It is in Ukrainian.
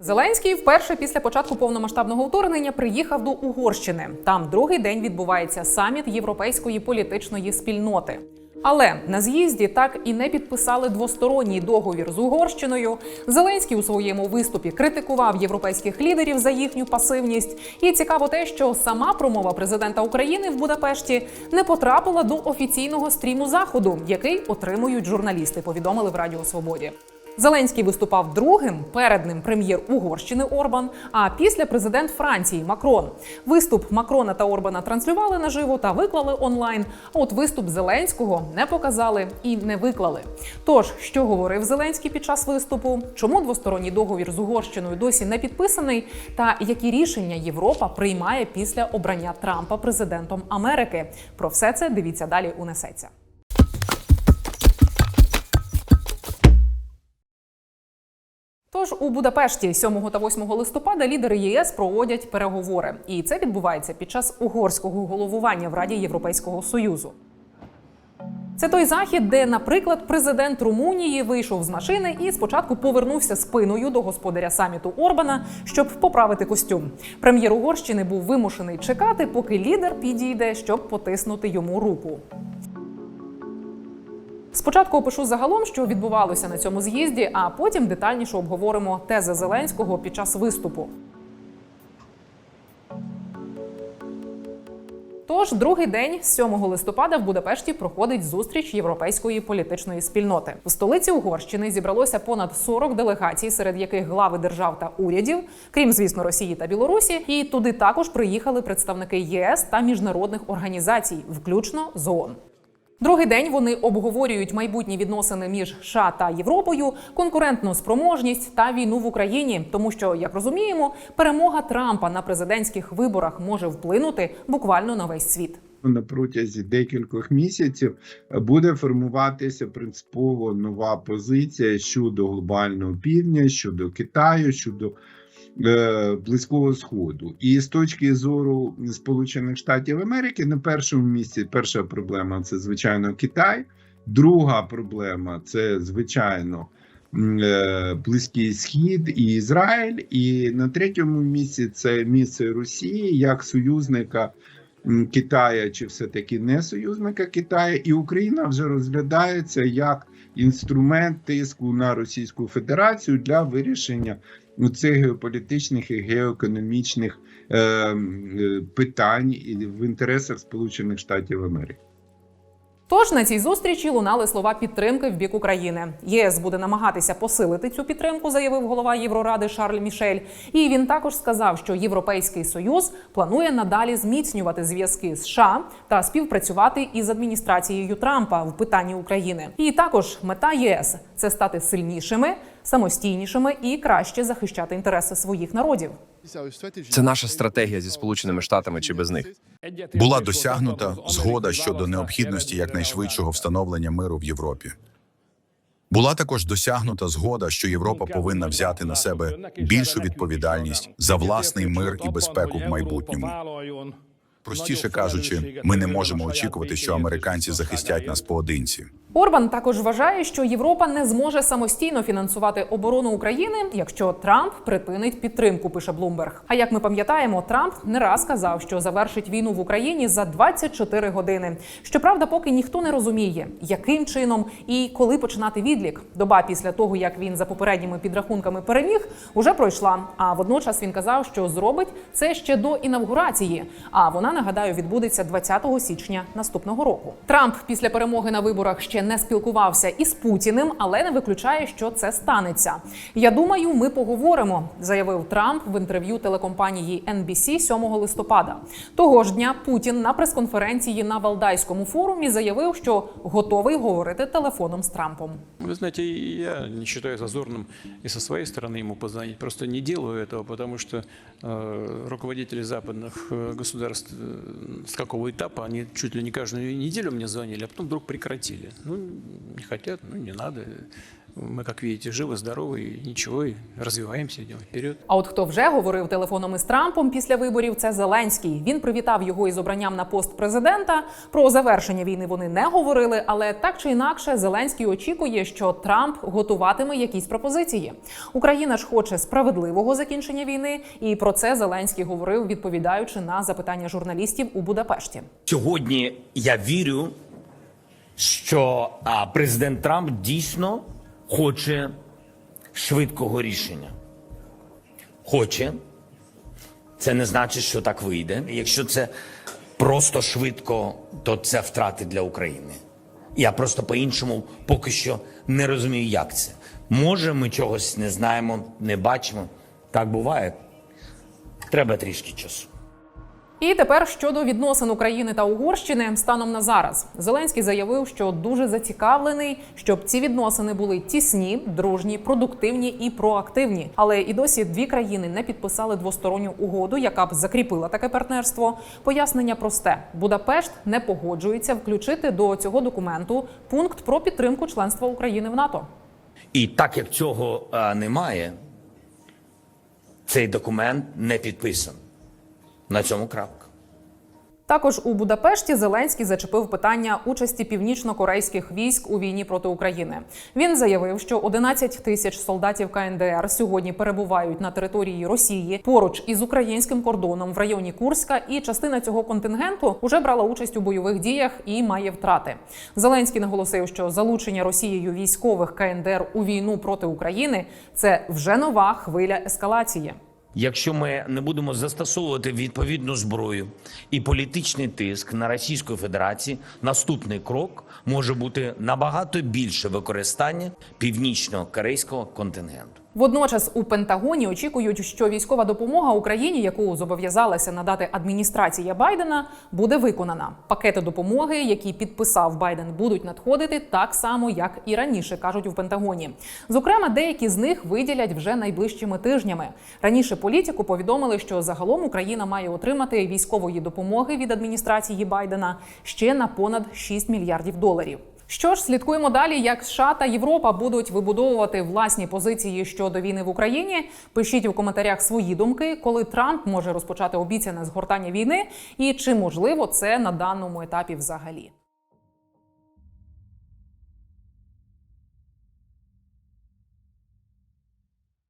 Зеленський вперше після початку повномасштабного вторгнення приїхав до Угорщини. Там другий день відбувається саміт європейської політичної спільноти. Але на з'їзді так і не підписали двосторонній договір з Угорщиною. Зеленський у своєму виступі критикував європейських лідерів за їхню пасивність. І цікаво те, що сама промова президента України в Будапешті не потрапила до офіційного стріму заходу, який отримують журналісти. Повідомили в Радіо Свободі. Зеленський виступав другим, перед ним прем'єр Угорщини Орбан, а після президент Франції Макрон. Виступ Макрона та Орбана транслювали наживо та виклали онлайн. А от виступ Зеленського не показали і не виклали. Тож, що говорив Зеленський під час виступу, чому двосторонній договір з Угорщиною досі не підписаний, та які рішення Європа приймає після обрання Трампа президентом Америки? Про все це дивіться далі. Унесеться. Тож у Будапешті 7 та 8 листопада лідери ЄС проводять переговори, і це відбувається під час угорського головування в Раді Європейського союзу. Це той захід, де, наприклад, президент Румунії вийшов з машини і спочатку повернувся спиною до господаря саміту Орбана, щоб поправити костюм. Прем'єр Угорщини був вимушений чекати, поки лідер підійде, щоб потиснути йому руку. Спочатку опишу загалом, що відбувалося на цьому з'їзді, а потім детальніше обговоримо тези Зеленського під час виступу. Тож, другий день, 7 листопада, в Будапешті проходить зустріч європейської політичної спільноти. У столиці Угорщини зібралося понад 40 делегацій, серед яких глави держав та урядів, крім звісно Росії та Білорусі. І туди також приїхали представники ЄС та міжнародних організацій, включно з ООН. Другий день вони обговорюють майбутні відносини між США та Європою, конкурентну спроможність та війну в Україні, тому що, як розуміємо, перемога Трампа на президентських виборах може вплинути буквально на весь світ. на протязі декількох місяців буде формуватися принципово нова позиція щодо глобального півдня, щодо Китаю, щодо Близького Сходу. І з точки зору Сполучених Штатів Америки на першому місці перша проблема це звичайно Китай. Друга проблема це звичайно е, Близький Схід і Ізраїль. І на третьому місці це місце Росії як союзника. Китая чи все-таки не союзника Китаю, і Україна вже розглядається як інструмент тиску на Російську Федерацію для вирішення ну, цих геополітичних і геоекономічних е, е, питань в інтересах Сполучених Штатів Америки. Тож на цій зустрічі лунали слова підтримки в бік України. ЄС буде намагатися посилити цю підтримку, заявив голова Євроради Шарль Мішель. І він також сказав, що Європейський союз планує надалі зміцнювати зв'язки з США та співпрацювати із адміністрацією Трампа в питанні України. І також мета ЄС це стати сильнішими, самостійнішими і краще захищати інтереси своїх народів. Це наша стратегія зі сполученими штатами чи без них. Була досягнута згода щодо необхідності якнайшвидшого встановлення миру в Європі. Була також досягнута згода, що Європа повинна взяти на себе більшу відповідальність за власний мир і безпеку в майбутньому. Простіше кажучи, ми не можемо очікувати, що американці захистять нас поодинці. Орбан також вважає, що Європа не зможе самостійно фінансувати оборону України, якщо Трамп припинить підтримку. Пише Блумберг. А як ми пам'ятаємо, Трамп не раз казав, що завершить війну в Україні за 24 години. Щоправда, поки ніхто не розуміє, яким чином і коли починати відлік. Доба після того, як він за попередніми підрахунками переміг, уже пройшла. А водночас він казав, що зробить це ще до інавгурації. А вона нагадаю відбудеться 20 січня наступного року. Трамп після перемоги на виборах ще не спілкувався із Путіним, але не виключає, що це станеться. Я думаю, ми поговоримо, заявив Трамп в інтерв'ю телекомпанії NBC 7 листопада. Того ж дня Путін на прес-конференції на Валдайському форумі заявив, що готовий говорити телефоном з Трампом. Вы знаете, я не считаю зазорным и со своей стороны ему позвонить. Просто не делаю этого, потому что э, руководители западных э, государств э, с какого этапа они чуть ли не каждую неделю мне звонили, а потом вдруг прекратили. Ну, не хотят, ну не надо. мы, как видите, живы, здоровы, и ничего, и развиваемся, идем вперед. А от хто вже говорив телефоном із Трампом після виборів, це Зеленський. Він привітав його із обранням на пост президента. Про завершення війни вони не говорили, але так чи інакше, Зеленський очікує, що Трамп готуватиме якісь пропозиції. Україна ж хоче справедливого закінчення війни, і про це Зеленський говорив, відповідаючи на запитання журналістів у Будапешті. Сьогодні я вірю, що а, президент Трамп дійсно хоче швидкого рішення. Хоче. Це не значить, що так вийде. Якщо це просто швидко, то це втрати для України. Я просто по-іншому поки що не розумію, як це. Може, ми чогось не знаємо, не бачимо. Так буває. Треба трішки часу. І тепер щодо відносин України та Угорщини станом на зараз Зеленський заявив, що дуже зацікавлений, щоб ці відносини були тісні, дружні, продуктивні і проактивні. Але і досі дві країни не підписали двосторонню угоду, яка б закріпила таке партнерство. Пояснення просте: Будапешт не погоджується включити до цього документу пункт про підтримку членства України в НАТО. І так як цього немає, цей документ не підписаний. На цьому крапка. Також у Будапешті Зеленський зачепив питання участі північно-корейських військ у війні проти України. Він заявив, що 11 тисяч солдатів КНДР сьогодні перебувають на території Росії поруч із українським кордоном в районі Курська, і частина цього контингенту вже брала участь у бойових діях і має втрати. Зеленський наголосив, що залучення Росією військових КНДР у війну проти України це вже нова хвиля ескалації. Якщо ми не будемо застосовувати відповідну зброю і політичний тиск на Російську Федерацію, наступний крок може бути набагато більше використання північно-корейського контингенту. Водночас у Пентагоні очікують, що військова допомога Україні, яку зобов'язалася надати адміністрація Байдена, буде виконана. Пакети допомоги, які підписав Байден, будуть надходити так само, як і раніше, кажуть у Пентагоні. Зокрема, деякі з них виділять вже найближчими тижнями. Раніше політику повідомили, що загалом Україна має отримати військової допомоги від адміністрації Байдена ще на понад 6 мільярдів доларів. Що ж, слідкуємо далі, як США та Європа будуть вибудовувати власні позиції щодо війни в Україні. Пишіть у коментарях свої думки, коли Трамп може розпочати обіцяне згортання війни, і чи можливо це на даному етапі взагалі.